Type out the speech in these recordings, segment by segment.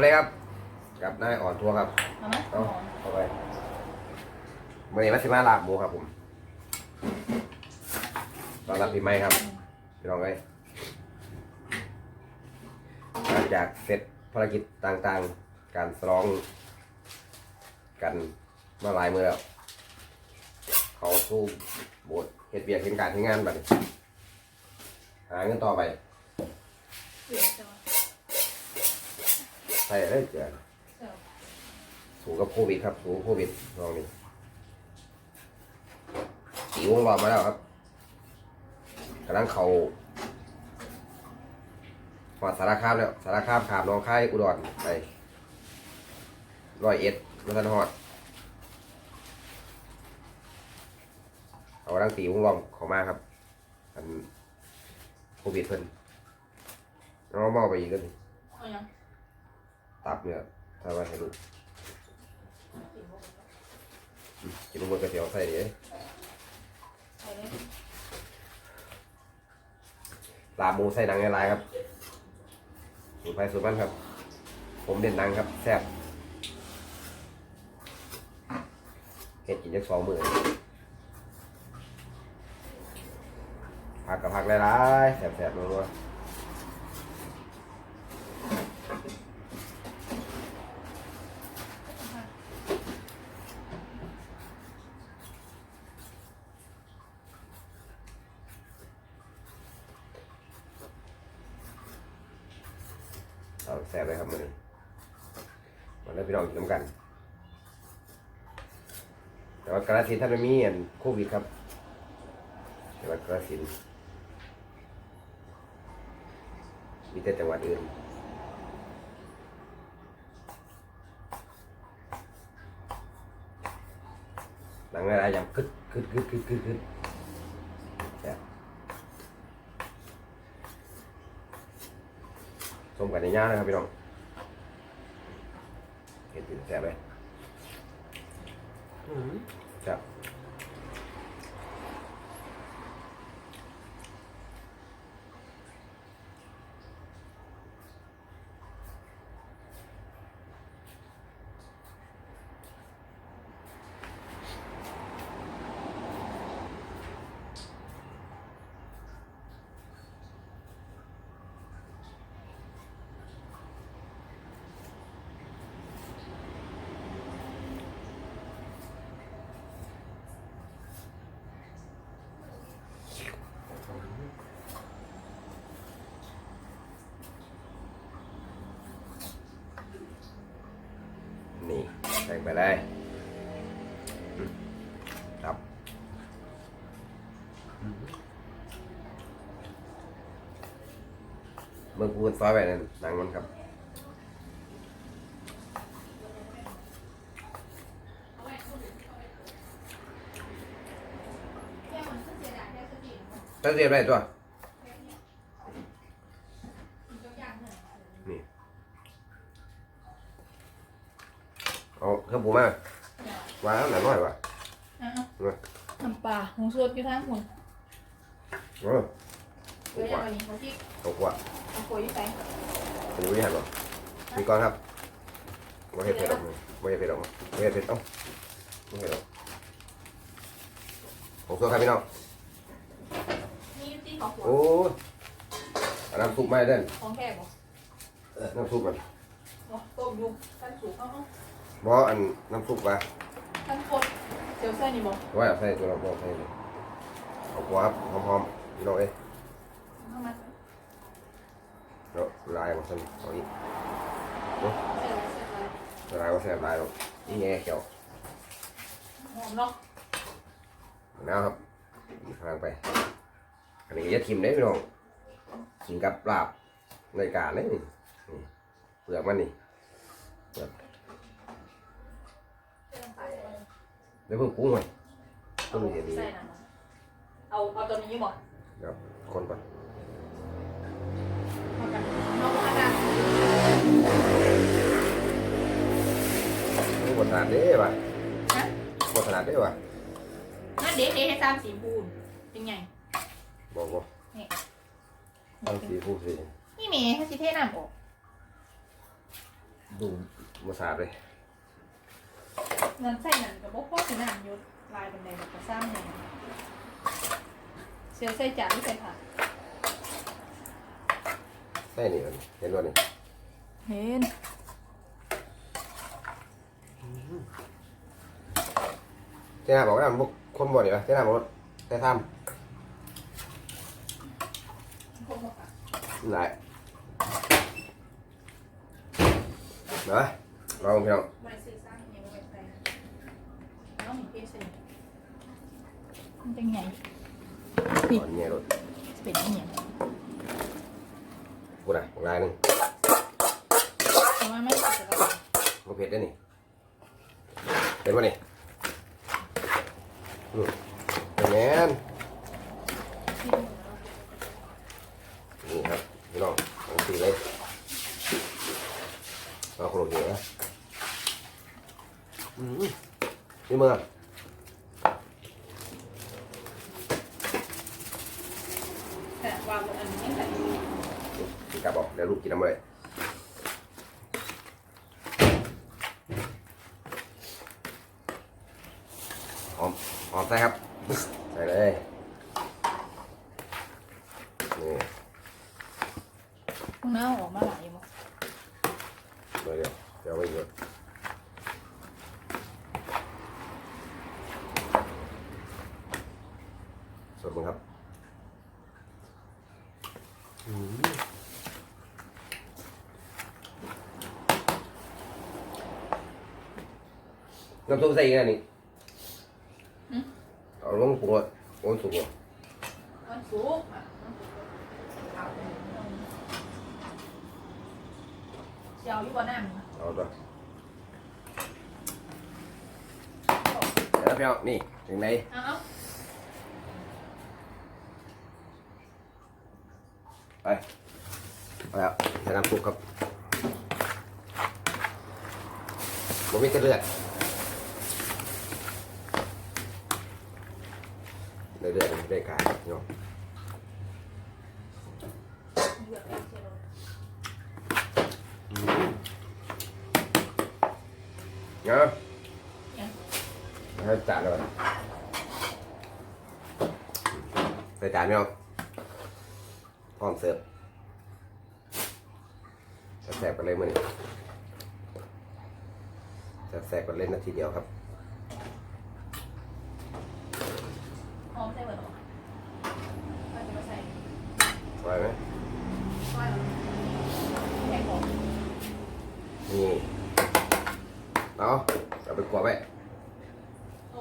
ตัวเลยครับกับนายอ่อนทัวร์ครับเอาไหมเอาเข้าไปวันนี้มาสิมาลาบหมูครับผมตอนรับปีใหม่ครับพี่น้องเอ้ยหลังจากเสร็จภารกิจต่างๆ การสลองกันมาหลายมือแล้ว เขาสู้โบสถ์เหตุเบียกเหตุการณ์ที่งานบัดนี้หาเงินต่อไป เดี๋ยวจะ ใช่ได้เจอเสิร์ฟสู้กับโควิดครับ สู้กับโควิดลองนี่สีวงรอบมาแล้วครับกำลังเขาหอดสารคามแล้วสารคามขามน้องค่ายอุดรไปร้อยเอ็ดมาทันหอด เอาดังตีวงรอบเขามาครับ อันโควิดเพิ่นน้องเมาไปอีกก็ดิเอายัง ตับเนี่ยถ้าว่าให้ลูกกินมันก๋วยเตี๋ยวใส่ดิใส่เลยลาบหมูใส่หนังในลายครับสูตรไปสูตรมันครับ ผมเด่นหนังครับแซ่บเห็ดกินจักสองมือผักกับผักหลายๆแซ่บๆนัวๆ แซ่บเลยครับมือนี้มันได้พี่น้องกินน้ำกัน แต่ว่ากระสินท่านไม่มีอันโควิดครับจังหวัดกระสินมีแต่จังหวัดอื่นหลังอะไรอย่างกึดกึดกึดกึดกึดกึดแซ่บ ส้มกันในย่างนะครับพี่น้องเห็นถึงแซ่บไหมครับ นี่ใส่ไปเลยครับเมื่อพูดซอยไปนั่นดังมันครับเสียดายแค่สติตั้งเรียบไรตัว ยกย่างเนี่ย นี่เอาเครื่องปรุงมาวางแล้วหน่อยหน่อยวะ อะน้ำปลาหงสดอยู่ทางหุ่น เออ เดี๋ยวอย่างนี้เขาที่ ตกว่า เอาโขยอยู่ใส่เป็นวิหารหรอมีก้อนครับไม่ให้เผ็ดหรอกไม่ให้เผ็ดหรอกไม่ให้เผ็ดเอ้าไม่ให้หรอกผมตัวครับพี่น้องนี่ที่เขาหัวโอ้ยเอาน้ำซุปมาให้เด่นของแค่บอกเออน้ำซุปมันต้มยุงกันสูงเอาบออันน้ำซุปมากันกดเจียวเส้นนี่บอกไว้เอาใส่ตัวเราบอกใส่เลยเอาหัวครับหอมๆพี่น้องเอ้ยเข้ามาเนาะลายมาสั่นเอาอีกเส้นเส้นอะไรลายมาแซ่บลายหรอกนี่ไงเกี่ยวหอมเนาะน้ำครับอีกข้างไป อันนี้ก็จะทิมได้พี่น้องกินกับปลาบในการเลยนี่นี่เปลือกมันนี่เปลือกแล้วเพิ่งปรุงหน่อยเอาใส่น้ำเอาเอาตัวนี้บอกครับคนก่อน นี่บทขนาดเด้ว่ะนะบทขนาดเด้ว่ะนั่นเด็กเด็กให้ตามสีพูนเป็นไงบอกบอกต้องสีผู้สีนี่เมย์ให้สิเทน้ำออกดูมาสาดเลยนั่นใส่นั่นกับบ่พอสิน้ำอยุดลายบันไดแบบกระซ้ำเนี่ยเสียวใส่จานไม่ใส่ผักใส่นี่มันเห็นว่านี่เห็น เจ้าหน้าบอกว่าบุกคนบ่นี่ปะเจ้าหน้าบอกว่าแต่ทพวกมาผักำไหนเนาะลองพี่น้องบริสุทธิ์สร้างยังไม่ไปน้องหมูเปี้ยใส่มันจะไงก่อนเงี้ยรถเป็นยังไงกูนะลายหนึงทำไมไม่ใส่กระดาษมันเผ็ดได้นี่เห็นป่ะนี่แมนนี่ครับพี่น้องลองสีเลยเอาโคโรเยอะอืมนี่มือ แต่วางบนอันนี้ใส่ พี่กลับบอกเดี๋ยวลูกกินน้ำเลยหอมหอมใส่ครับ ใส่เลยนี่ พวกน้าออกมาหลายมั้งเดี๋ยวเดี๋ยวไว้เยอะสดมั้งครับอืมน้ำซุปใส่อีกอันนี้เอาลงปรุงรสโอ้ยสุกว่ะ มันสุกอะมันสุกขาว เจียวอยู่บนน้ำเอาตัวเดี๋ยวพี่เอานี่ถึงไหนเอาเอาไปไปแล้วใส่น้ำซุปครับมันมีแต่เลือดได้เลือดได้กายเนาะ เลือกเองเชียว เนาะให้จานเลยใส่จานไม่เอาพร้อมเสิร์ฟแซ่บๆกันเลยมื่อนี้แซ่บๆกันเล่นนาทีเดียวครับ หอมใส่เบอร์หรอก็จะมาใส่ ไหวไหม ซอยหรอแกงหอม นี่เอาเอาไปกลัวไว้ โอ้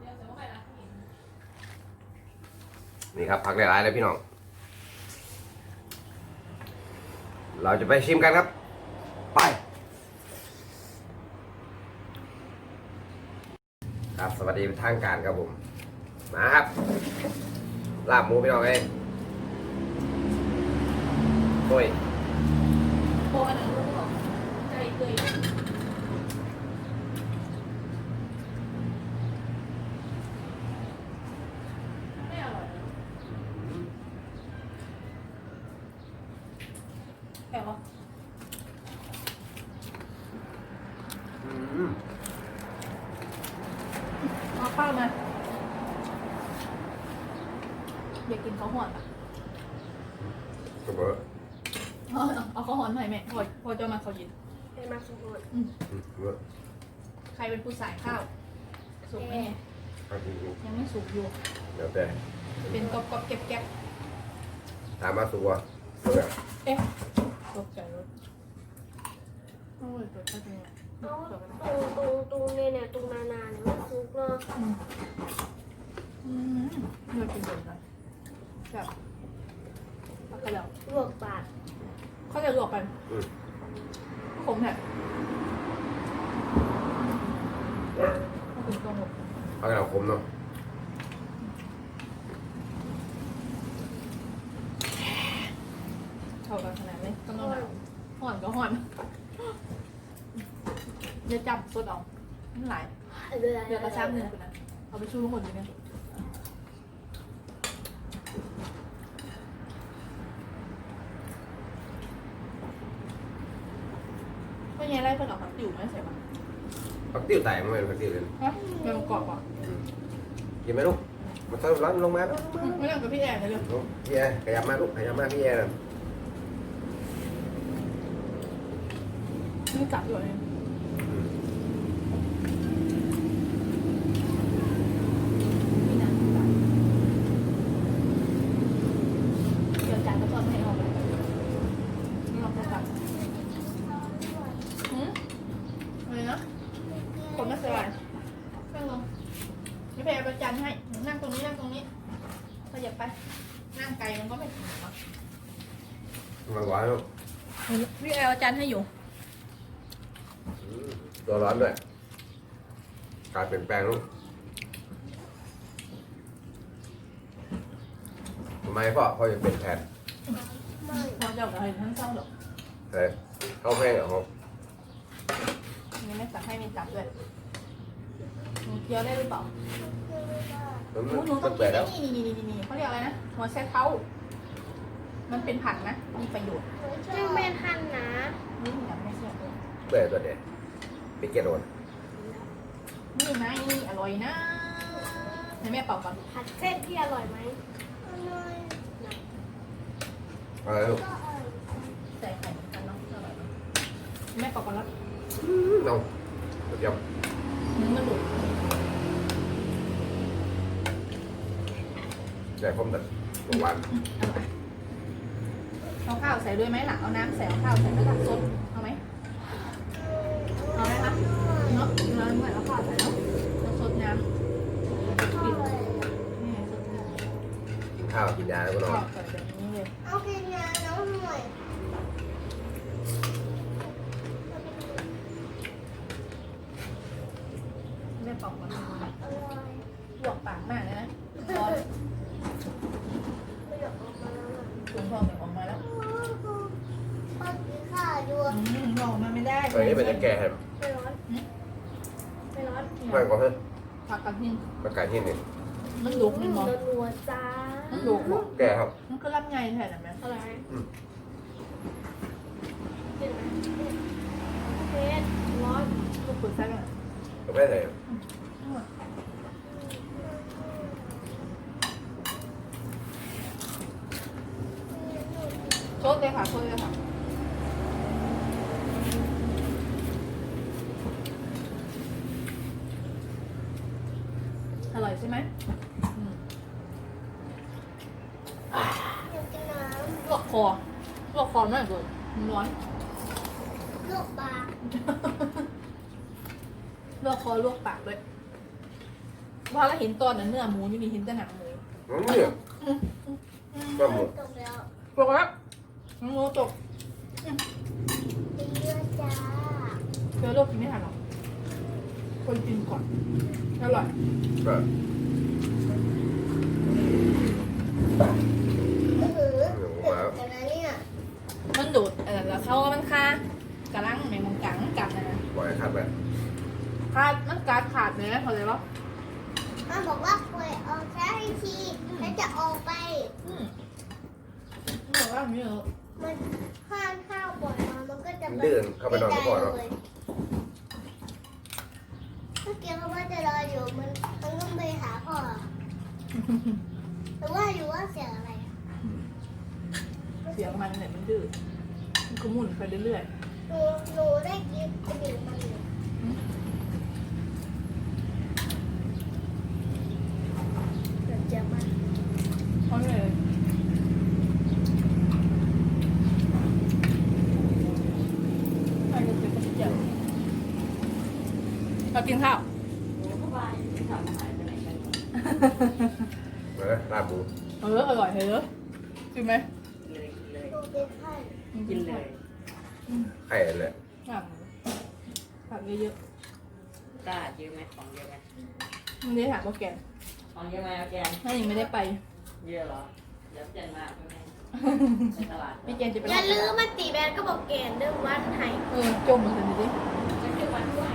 เดี๋ยวจะมาไปละ นี่ครับผักหลายๆเลยพี่น้อง เราจะไปชิมกันครับ ไป ครับสวัสดีทางการครับผม มาครับ ลาบหมูพี่น้องเอ้ยโอ้ย โบอันนั้นรู้หรอใจเกยไม่อร่อย แค่ว่าอืมเอาข้าวมาอยากกินข้าวหอนอะสุกเบอร์เอาเอาข้าวหอนหน่อยแม่พอพอจะมาเขาวเยินเป็นมาสมุนอืมเบอร์ใครเป็นผู้สายข้าวสุกไหมเนี่ยเอาจริงยังไม่สุกอยู่ๆเดี๋ยวแต่เป็นกรอบกรอบๆแก๊บแก๊บถามมาสุกวะสุกแล้วๆเอ๊ะ ตกใจรถโอ้ยตัวเขาจริงอะเอาตกใจตรงตรงตรงเนี่ยเนี่ยตรงนานาเนี่ยมันซุกเนาะอืมอืมเลือดเป็นเดือดเลยแบบเอาไปแล้วลวกปากเขาจะลวกกันอืมขมแท้เขาถึงตรงหมดเอาให้เราคมเนาะเข้ากัน ขนาดนี้ต้องเอาหนาวห่อนก็ห่อนเดี๋ยวจับสดเอามันหลายเรือเดี๋ยวกระชับหนึ่งคนนะเอาไปชูทุกคนดีไหมไม่ไม่ใช่ไรเพิ่นเอาผักติ๋วมาใส่มาผักติ้วแตกมันเป็นผักติ้วเลยฮะเป็นกรอบอะกินไหมลูกมาต้อนรับลงมาลูกไม่ต้องกับพี่แอนเลยเลยลูกพี่แอร์ขยับมาลูกขยับมาพี่แอร์น่ะ นี่จับเลยนี่นะเดี๋ยวจานก็ต้มให้เอาไปนี่เราไปจับหืมอะไรนะคนไม่สบายนั่งลงพี่แพรประจันให้ นั่งตรงนี้นั่งตรงนี้ขยับไป นั่งไกลมันก็ไม่ถึงหรอกมาหวานลูกพี่แอลอาจารย์ให้อยู่ ด้วย การเปลี่ยนแปลงลูกทำไมพ่อพ่อจะเป็นแทนไม่พอจะเอาอะไรทั้งเศร้าหรอกแต่เข้าแพงเหรอครับนี่ไม่สั่งให้มีจับด้วยหนูเคี้ยวได้หรือเปล่ามันหนูหนูมัต้อนงเปิกิดนแล้ว นี่นี่นี่นี่นี่เขาเรียกอะไรนะหัวแช่เท้า มันเป็นผักนะ มีประโยชน์จึงเป็นหันนะนี่อยากให้เชื่อเปิดตัวเดียวไป เกลโดนนี่นะนี่อร่อยนะให้แม่เป่าก่อนผัดเส้นที่อร่อยไหมอร่อยเอาเลยลูกก็อร่อยใส่ไข่กันเนาะอร่อยเนอะแม่เป่าก่อนแล้วน้องเดี๋ยวเนื้อมันดุใจผมแต่หวานเอาข้าวใส่ด้วยไหมล่ะเอาน้ำใส่เอาข้าวใส่ไหมล่ะซดเอาไหมเอาไหมคะเนาะเนื้อเหมือนเอาข้าวใส่แล้วแล้วซดน้ำกินนี่ไงซดน้ำ กิ นข้าวกินยาแล้วก็นอนข้าวใส่แบบนี้เลยเอากินยาน้องหน่อยแม่เป่าก่อนอร่อยลวกปากมากเลยนะร้อนไม่อยากออกมาแล้วอะถุงทองเดี๋ยวออกมาแล้วพ่อกินข้าวด้วอืยมออกมาไม่ได้ตอนนี้เป็นจะแก่ให้ไม่ร้อนไม่ร้อนไม่ก็ให้ผักกับหินประกาศที่หนึ่งมันลุกมันมองนัวๆจ้ามัน ลุกบอกแก่ครับ มันก็รับไงแทนไหมอะไรอืมเป็นไหมเพชรร้อนลูกปืนใส่กันก็ไม่เลยโชดเลยค่ะโชดเลยค่ะอร่อยใช่ไหมอืม อยากกินน้ ลวกคอลวกคอมากเลยมันร้อนำลูกปลาลวกคอลวกปากด้วยว่าเราเห็นตอนนั้นเนื้อหมูนี่มีเห็นแต่หนังหมูอืมเนี่ยก็หมดตกแล้วตกแล้วหนังหมูตกเป็นเลือดจ้าเดี๋ยวโรคกินไม่ทันหรอกคนกินก่อนอร่อยก็อื้อหือหนูเด็มากแต่ละเนี่ยมันดูดเออแล้วเขามันคา ไปคาดมันกัดขาดเลยนะเขาเลยว่ามันบอกว่าป่วยออกแค่ทีแล้วจะออกไป อืมมันบอกว่าอย่างนี้เหรอมันข้างข้าวปล่อยมามันก็จะมันเดินเข้าไปนอนก่อนเนาะเมื่อกี้เขาว่าจะรออยู่มันมันต้องไปหาพ่อแต่ว่าอยู่ว่าเสียงอะไรอะเสียงมันเนี่ยมันดื้อมันก็หมุนไปเรื่อยหนูหนูได้กินกระดิ่งมันอยู่เดี๋ยวจะมา ๆเขาเลยใครจะเป็นคนเจ็บเรา กินข้าวนะลาบหมูเอออร่อยเลยจริงไหมหนูเป็นไข้กินเลยไข่เลยผักผักเยอะกล้าเยอะไหมของเยอะไหมๆมันได้ถามว่าแกของเยอะไหมเอาแกนถ้ายังไม่ได้ไป เยอะเหรอเดี๋ยวเจนมากใช่ไหมในตลาดพี่เจนจะไปอย่าลืมมาตีแบนก็บอกเกณฑ์เรื่องวันไห้เออจมมาสิดิ จะขึ้นวันด้วย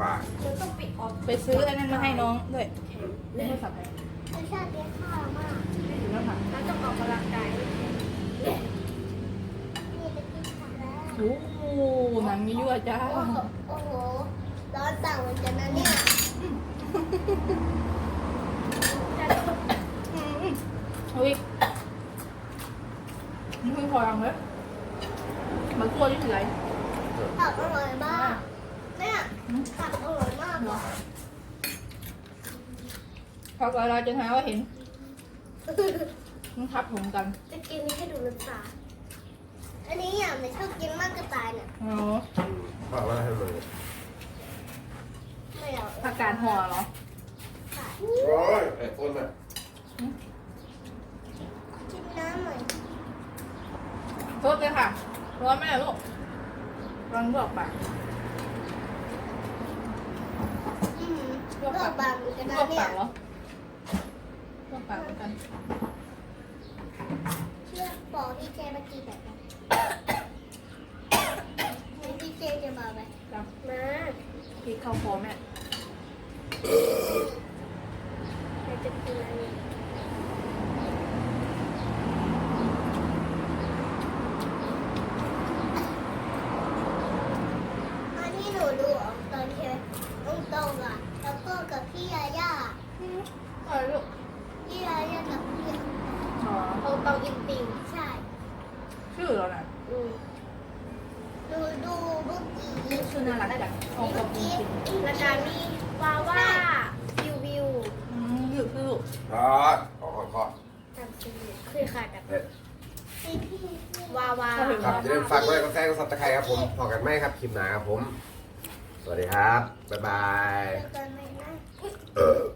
นั่นป่ามันต้องปิดออกไปซื้ออันนั้นมาให้น้องด้วยเล่นโทรศัพท์ไปรสชาติเนี้ยข้าวมากถึงแล้วค่ะมันต้องออกกำลังกายนี่จะกินผักแล้วโอ้โหหนังยั่วจ้าโอ้โหโอ้โหร้อนต่างเหมือนกันนะเนี่ยอืมเอาอีกนี่คือพอยังเลยมันกลัวที่ไหนผักอร่อยมาก เนี่ยผักอร่อยมากเหรอพอเราจะหาว่าเห็นมันทับผมกันจะกินนี้ให้ดูรสชาติอันนี้อะไม่ชอบกินมากกระต่ายเนี่ยอ๋อป่าว่าให้มันไม่เอาผักกาดห่อเหรอโอ้ยไอ้คนอะกินน้ำหน่อยโทษเลยค่ะร้อนไหมล่ะลูกรังลวกปาก อืมล วกบางเหมือนกันลนะวกเนี่ปายกเหรอลวกปากเหมือนกันเชื่อบอกพี่เจมากินแบบนั้นพี่เจจะมาไหมจ้ะมาพริกข้าวโพดแม่ใครจะกินอันนี้อันที่หนูดูออกตอนเทตรงตรงๆอะ แล้ว ก็กับพี่ยาย่าอืมอะไรลูกพี่ยาย่ากับพี่อ๋อตรงตรงอินติงใช่ชื่อเราน่ะอืมดูดูเมื่อกี้ชื่อน่ารักจังออกกับจริงแล้วก็มีวาว่าวิววิวๆอืมชื่อชื่อลูกอ๋อขอขอขอจำชื่อคือค่ะกันเด็ดวาวาครับอย่าลืมฝากไว้กับแฟนกับซับตะไคร้ครับผมพอกันไหมครับคลิปหน้าครับผม สวัสดีครับ บ๊ายบาย แ